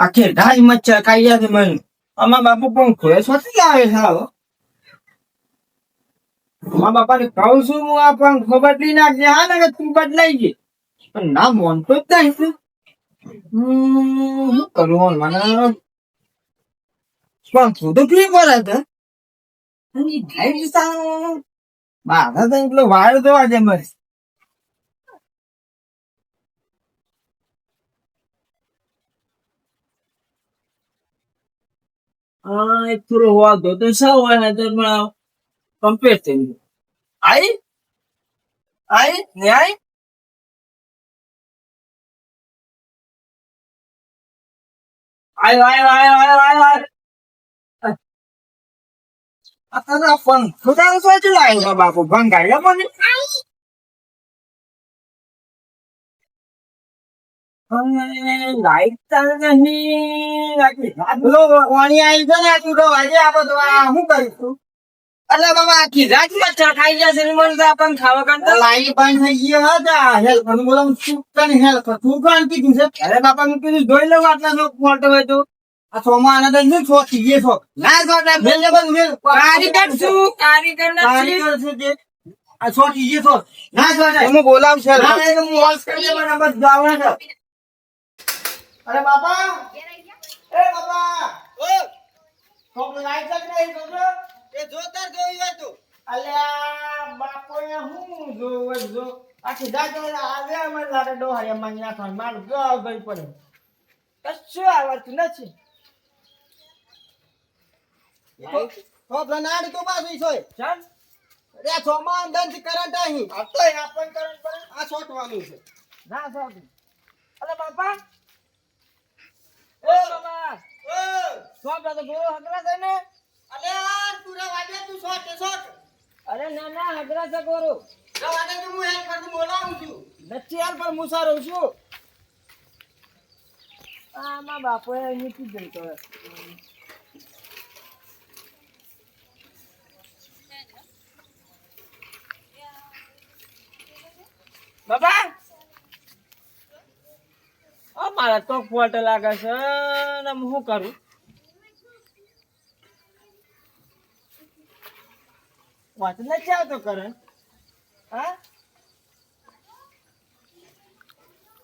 આખી રાજ મચ્છર ખાઈ ગયા છે મને અમારા બાપુ પણ ખોળે સોથી આવે છે આવો. મારા બાપાને કહું છું હું આ પંખો બદલી નાખજે. હા, ને તું બદલાઈ ગઈ. પણ ના મોનતો જ નહીં તું. શું કરું મને? પંખો તો ફ્રી પડે છે. મારા તો એટલો વાયર તો આજે મરે હા એક થોડો વાગો તો શું હોય ને તો પણ કમ્પ્લીટ થઈ ગયું આઈ આઈ ને આઈ આયો આયો આયો આયો આયો આયો આ તને પણ ખુદા સોચ લાવ્યો એટલે બાબા આખી રાત મચ્છર ખાઈ જશે ને મને તો આપણને ખાવા કરતા લાઈટ બંધ થઈ ગઈ હતા હેલ્પનું બોલો શું તને હેલ્પ તું કોણ કીધું છે અરે બાપા કીધું જોઈ લઉં આટલા નો તો આ સોમાં આના તો નહીં છો થી છો ના છો મેલ ને કારીગર છું કારીગર નથી કારીગર છે જે આ છો થી છો ના છો હું બોલાવશે ના એ હું કરી દે બરાબર જાવણા છે અરે બાપા! એ બાપા! ઓ છોકરો લાઈટ જ નહીં છોકરો. એ જોતર જોઈ હોય તું. અલ્યા બાપો એ હું જોવે જો. આખી જાતો આવે મને લાગે ડોહાય મને નાખવાનું મારું ગળ ગઈ પડે કશું આવડતું નથી. થોભલા નાડી તો પાછું છે ચાલ. રે સોમાં દંત કરંટ અહીં આ તો આપણ કરંટ પડે. આ છોટવાનું છે. ના છોટ અરે બાપા! એ બાપા ઓ! સોપ તો ગોળો હકરા છે ને? અલે યાર તું રે વાગે તું છોટ છોટ અરે ના ના હકરા છે ગોળો રે વાગે તું હું હેલ્પ કરતું બોલાવું છું. નથી યાર પણ હું સારો છું. આમાં બાપો એ નીકળી જઈ તો બાબા! આ મારા તો ફોટ લાગે છે. ને હું કરું? વાત નથી આવતો કરે. હા?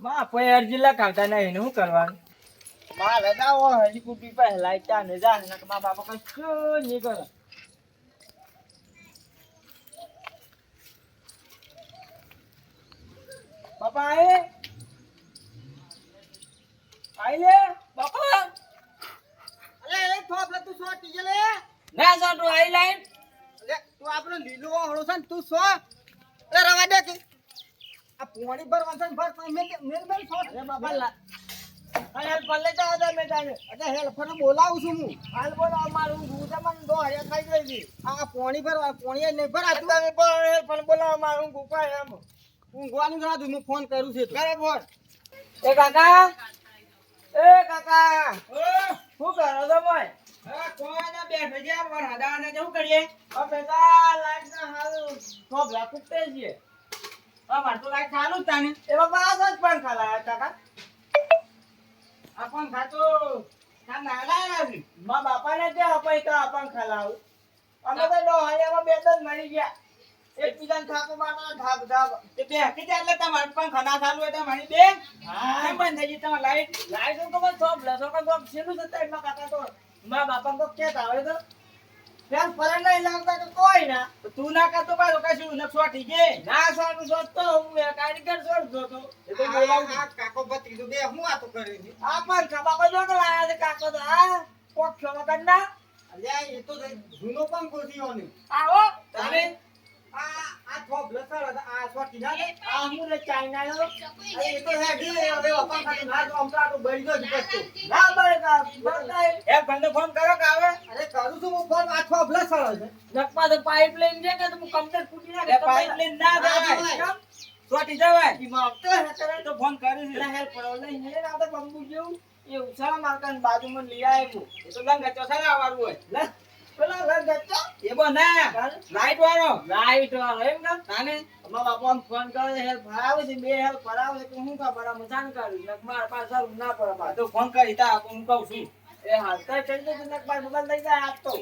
માં અરજી લખાવતા નહીં શું કરવાનું? મારે જાઓ હજી કુટી પહેલા ત્યાં ને જા ને મા બાપા કશું નહીં કરે. બાપા આય આય લે બાપા. અલે એ થોભલા તું સો ટીજે લે. ના સાટુ આઈ લાઈન. અલે તું આપણો લીલો હળો છે ને તું સો. અરે રવા દે કે. આ પોણી ભરવા છે ભર મેં મેં મેં છોટ અરે બાપા લા અરે પલ્લે તો હતા મેં તાને અરે હેલ્પ બોલાવું છું હું. હાલ બોલો મારું ગુજા મને દો હરિયા ખાઈ ગઈ આ પોણી ભરવા પોણી નહીં ભરાતું. તમે પણ પણ બોલો મારું ગુપા એમ. હું ગોવાનું હતું હું ફોન કરું છું કરે બોલ એ કાકા એ કાકા શું કરો તમે ભાઈ? ના બેઠે છે વરહાદા ને શું કરીએ હવે તા લાઈટ ના હાલ થોભલા કુટે છે. અમાર તો લાઈટ ચાલુ જ તાને એમાં પાસ જ પણ ખાલા કાકા. આ પંખા તો ના ના લાયા મા બાપાને જે અપાય તો આપણ ખલાવું અમે તો ડોહાયામાં બે ત્રણ મરી ગયા. એકબીજાને થાકો મારવા ધાબ ધાબ તે બે હકી જાય એટલે તમારે પણ ખના ચાલુ હોય તો મારી બેન. હા. બંધ થઈ ગઈ? તમારી લાઈટ લાઈટ તો થોભ લસો કોઈ કોક છેલું એમાં કાકા તો મા બાપા કહેતા હોય તો. ત્યાં ફરે નહીં લાગતા તો કોઈ ના. તું ના કરતો પાછો કશું ન છોટી ગઈ ના સારું સોચતો હું કારીગર સોચતો તો એ તો બોલાવું કાકો ભત્રીજો બે હું વાતો કરી છે આ પણ કોઈ જો લાયા છે કાકો તો આ કોક ખબર ના અલ્યા એ તો જૂનો પણ છે ને. આવો તારે આ આ થોબ લસણ આ છોટી ના આ હું લે ચાઇના નો એ તો કમ્પ્લીટ ફૂટી પાઇપ લઈને ના. છોટી જવાય ઈમાં તો ફોન કરી છે હેલ્પ લઈને હે તો બંબુ જેવું એ ઉછાળા મારકાની બાજુમાં લઈ આવ્યો એ તો લંગા ચોસા આવવાનું હોય પેલા લઈ જતો. એ બો ના લાઈટ વાળો. લાઈટ વાળો એમ ને તાને? અમારા બાપાને ફોન કરે હેલ્પ ભરાવે છે બે હેલ્પ ભરાવે છે. હું કા ભરા મજાન કરું? નક મારા પાસે સારું ના પડે તો ફોન કરી તા હું કહું છું. એ હા તો દેજો નક મારા મોબાઈલ લઈ જાય આજ તો.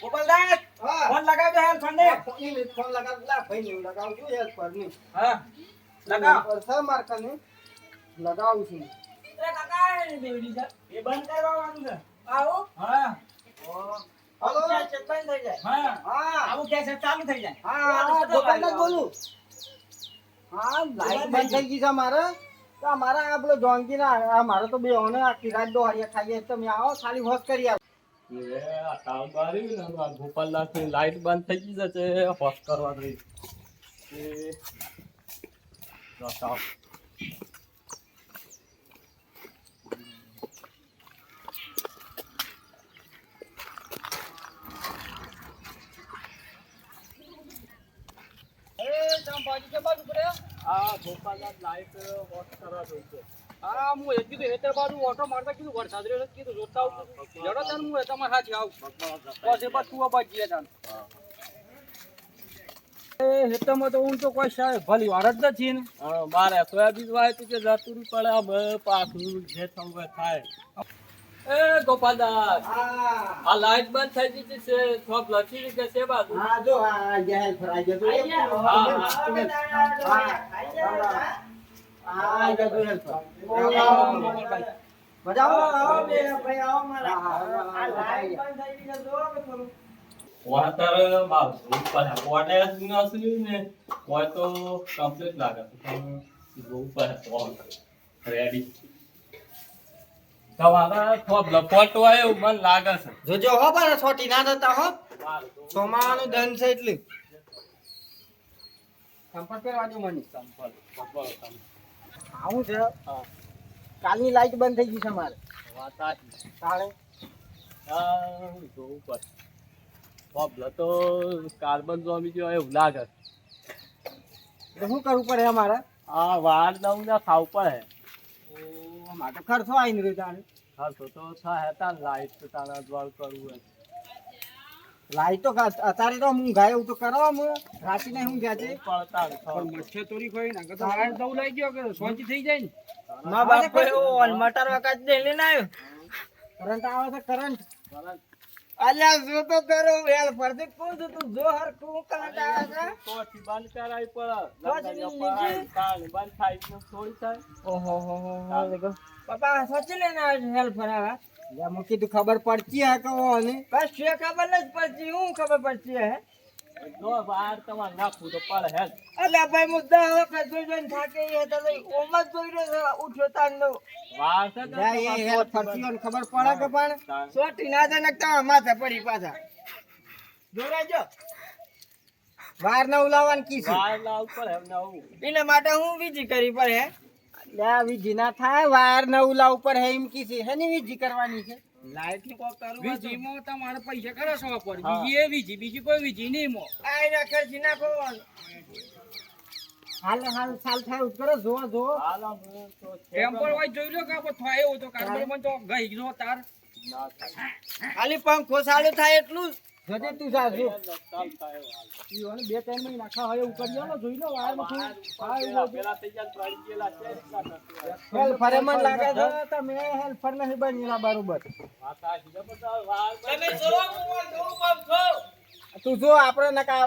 ગોપાલદાસ હા. ફોન લગાવજો હેલ ફંડે ફોન ફોન લગાવ લા ભાઈ ને લગાવું છું હેલ્પ પર હા. લગાવ. પર સર માર લગાવું છું. એ કાકા એ દેવડી છે. એ બંધ કરવાનું છે. આવો. હા હા. હા. આવું કે છે? ચાલુ થઈ જાય. હા. હા. બોલું. હા લાઈટ બંધ થઈ ગઈ છે મારે તો આ મારા આ પેલો જોંગી ના આ મારે તો બે ઓને આખી રાત દોહરિયા ખાઈએ તમે આવો ખાલી હોશ કરી આવો. આ ને આ લાઈટ બંધ થઈ ગઈ છે હોશ કરવા દઈ એ બતાવ. એ તમ બાજુ કે બાજુ પડે આ ગોપાલદાસ લાઈટ હોશ કરવા દઈ છે. હા હું એ કીધું હેતર બાજુ ઓટો મારતા કીધું વરસાદ રહ્યો કીધું જોતા આવું જડો તાન હું એ તમારા હાથે આવું. એ બસ તું બાજુ જઈએ તાન હેતરમાં તો હું તો કોઈ સાહેબ ભલી વાર જ નથી ને. મારે સોયાબીન વાય તું કે જતું પડે હવે પાછું જે થવું થાય. એ ગોપાલદાસ આ લાઈટ બંધ થઈ ગઈ છે થોપ લખી કે છે બાજુ. હા જો આ ગયા. ફરાઈ ગયો હા, વાતર મારું ઉપર કોને નસલ્યું ને કોઈ તો કમ્પ્લીટ લાગે રેડી તમારા મને લાગે છે જોજો હો પણ છોટી ના થતા હો. મારું ધન છે એટલે. સંપર્ક કરવાનું મને સંપર્ક. સંપર્ક. આવું છે? કાલની લાઈટ બંધ થઈ ગઈ છે મારે. વાત સાચી. આ જોવું પડે થોપ તો કાર્બન જોમી એવું લાગે. તો શું કરવું પડે અમારે? આ વાર દઉં ને ખાવું પડે. ઓ ખર્ચો આવીને રહ્યો તાણે. ખર્ચો તો તો થાય તાર લાઈટ તારા દ્વાર કરવું હોય. લાઈટ તો અત્યારે તો હું ગાય તો કરવા હું રાતીને હું ગયા છે પણ તાર. મચ્છર તોડી ખોઈ નાખે તો વાયર દઉં લઈ ગયો કે શાંતિ થઈ જાય ને. મા બાપ મટર વખત દે લઈને આવ્યો. કરંટ આવે છે કરંટ. અલ્યા જો તો કરો? વેલ પરથી કોણ તું જો હર તું કરંટ આવે છે? તોથી બંધ કરાય લગાડ્યા નીચે? બંધ થાય તો થોડી થાય. ઓહો હો હો હો દેખો પપ્પા સોચી લેને હેલ્પ કરાવા મું કીધું ખબર પડતી હે કહો ને ખબર નથી પડતી હું ખબર પડતી હે? જો તમારે તો પડે હેલ. અલ્યા ભાઈ મુદ્દા વખત જોઈ જોઈને થાકી ગયા તો ઓમ જ જોઈ રહ્યો છે ઉઠ્યો તાંડો વાર છે તો એ હેલ્પ ફરતી હોય ને ખબર પડે કે પણ? સોટી ના જાય નકતા માથે પડી પાછા. જોરાજો વાર ન ઉલાવવાનું કી છે વાર નવું. એના માટે હું બીજી કરી પડે હે? વીજી ના થાય વાયર ન ઉપર હે એમ કી છે. હેની વીજી કરવાની છે? લાઈટનું કોક કરું વીજીમાં તમારે પૈસા ખર્ચવા પડે હા. બીજી એ વીજી બીજી કોઈ વીજી નહીં મો. આઈ ના ખર્ચી નાખો. હાલ હાલ સાલ થાય ઉતરો જો જો હાલ ટેમ્પર વાય જોઈ લો કે આપણે થાય એવો તો કાર્બન મન તો ગઈ ગયો તાર. ખાલી પંખો ચાલુ થાય એટલું જ. જોજે તું જા જો હાલ. ઈવોને બે ત્રણ મહિના નાખા હોય એવું કરી લો જોઈ લો વાયરમાં હા પેલા- થઈ જાય ને ગયેલા છે. હેલ્ફર મન લાગે છે તમે હેલ્ફર નહીં બનેલા બરોબર તમે જોવો હું જોઉં પંખો તું જો આપણે નકા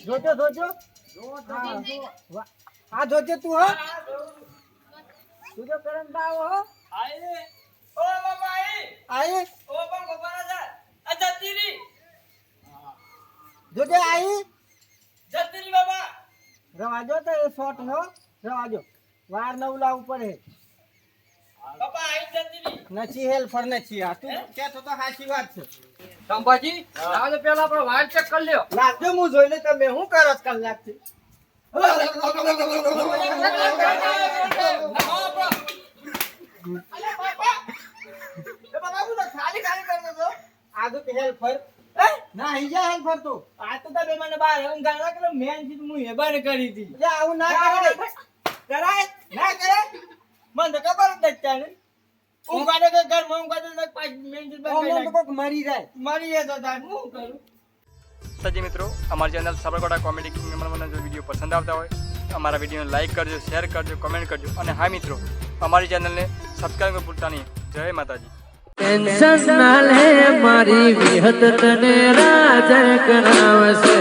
જોજો જોજો હા. જોજો જોજે તું હો તું જો કરંટ આવો હો આય. ઓ બાબા આઈ આઈ ઓ પંખો બરા જા આ જતી રહી જોજે આઈ જતી બાબા રવાજો તો એ શોર્ટ નો રવાજો વાર નવલા ઉપર હે બાબા આઈ જતી રહી હેલ ફર નથી આ તું કે તો સાચી વાત છે સંભાજી આવો પેલા આપણે વાર ચેક કરી લ્યો લાગજો હું જોઈ લે તમે હું કરો છો કલાકથી ખાલી ખાલી કરી દેજો આ તો ના અહીં જા તો. આ તો તમે મને બાર હું ગાળા કરો મેન ચીજ હું હેબાન કરી હતી. એટલે આવું ના કરાય. કરાય? ના કરાય. મને ખબર જ નથી ચાલે હું? કાઢે તો ઘરમાં હું કાઢે તો પાંચ મિનિટ બંધ કરી ઓમો તો નાખ. કોક મરી જાય. મરી જાય તો તાર હું કરું? સજી મિત્રો અમારી ચેનલ સાબરકાંઠા કોમેડી કિંગ મને જો વીડિયો પસંદ આવતા હોય અમારા વિડીયોને લાઇક કરજો શેર કરજો કમેન્ટ કરજો. અને હા મિત્રો અમારી ચેનલને સબસ્ક્રાઈબ ભૂલતા નહીં. જય માતાજી. ટેન્શન ના લે મારી વિહત તને રાજ કરાવશે.